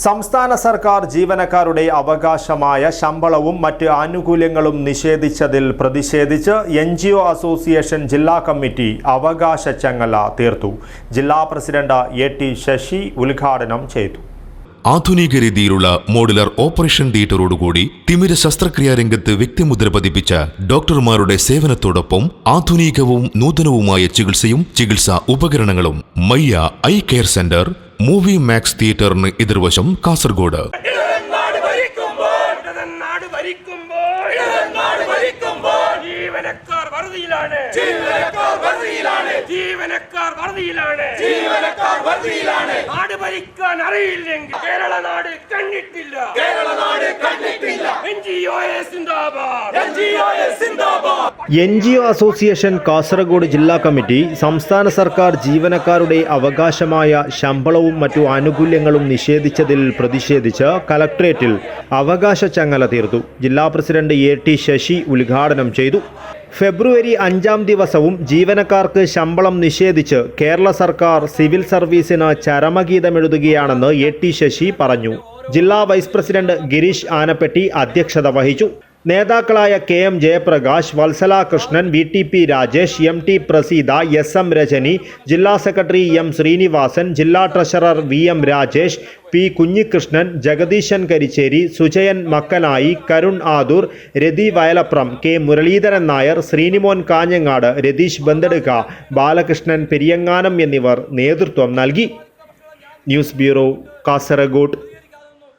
സംസ്ഥാന സർക്കാർ ജീവനക്കാരുടെ അവകാശമായ ശമ്പളവും മറ്റ് ആനുകൂല്യങ്ങളും നിഷേധിച്ചതിൽ പ്രതിഷേധിച്ച് എൻ ജി ഒ അസോസിയേഷൻ ജില്ലാ കമ്മിറ്റി അവകാശ ചങ്ങല തീർത്തു. ജില്ലാ പ്രസിഡന്റ് എ ടി ശശി ഉദ്ഘാടനം ചെയ്തു. ആധുനിക രീതിയിലുള്ള മോഡുലർ ഓപ്പറേഷൻ തിയേറ്ററോടുകൂടി തിമിര ശസ്ത്രക്രിയാ രംഗത്ത് വ്യക്തിമുദ്ര പതിപ്പിച്ച ഡോക്ടർമാരുടെ സേവനത്തോടൊപ്പം ആധുനികവും നൂതനവുമായ ചികിത്സയും ചികിത്സാ ഉപകരണങ്ങളും Mayya eye care centre Movie Max തിയേറ്ററിന് എതിർവശം കാസർഗോഡ്. ജീവനക്കാർ വറുതിയിലാണ്. ജീവനക്കാർ ജീവനക്കാർ ജീവനക്കാർ നാട് അറിയില്ലെങ്കിൽ കേരള നാട് കണ്ടിട്ടില്ല. കേരള നാട് കണ്ടിട്ടില്ല. N G O association Kasaragod ജില്ലാ കമ്മിറ്റി സംസ്ഥാന സർക്കാർ ജീവനക്കാരുടെ അവകാശമായ ശമ്പളവും മറ്റു ആനുകൂല്യങ്ങളും നിഷേധിച്ചതിൽ പ്രതിഷേധിച്ച് കലക്ട്രേറ്റിൽ അവകാശ ചങ്ങല തീർത്തു. ജില്ലാ പ്രസിഡന്റ് എ ടി ശശി ഉദ്ഘാടനം ചെയ്തു. ഫെബ്രുവരി അഞ്ചാം ദിവസവും ജീവനക്കാർക്ക് ശമ്പളം നിഷേധിച്ച് കേരള സർക്കാർ സിവിൽ സർവീസിന് ചരമഗീതമെഴുതുകയാണെന്ന് എ ടി ശശി പറഞ്ഞു. ജില്ലാ വൈസ് പ്രസിഡന്റ് ഗിരീഷ് ആനപ്പെട്ടി അധ്യക്ഷത വഹിച്ചു. നേതാക്കളായ K M Jayaprakash Vatsala Krishnan V T P Rajesh M T Praseetha S M Rajani ജില്ലാ സെക്രട്ടറി എം ശ്രീനിവാസൻ ജില്ലാ treasurer V M Rajesh P Kunhikrishnan Jagadeesan Karicheri Sujayan Makkanayi Karun Adoor Rathi Vayalapram K Muraleedharan Nair Sreenimon Kanhangad Ratheesh Bandadukka Balakrishnan Periyanganam എന്നിവർ നേതൃത്വം നൽകി. News bureau Kasaragod.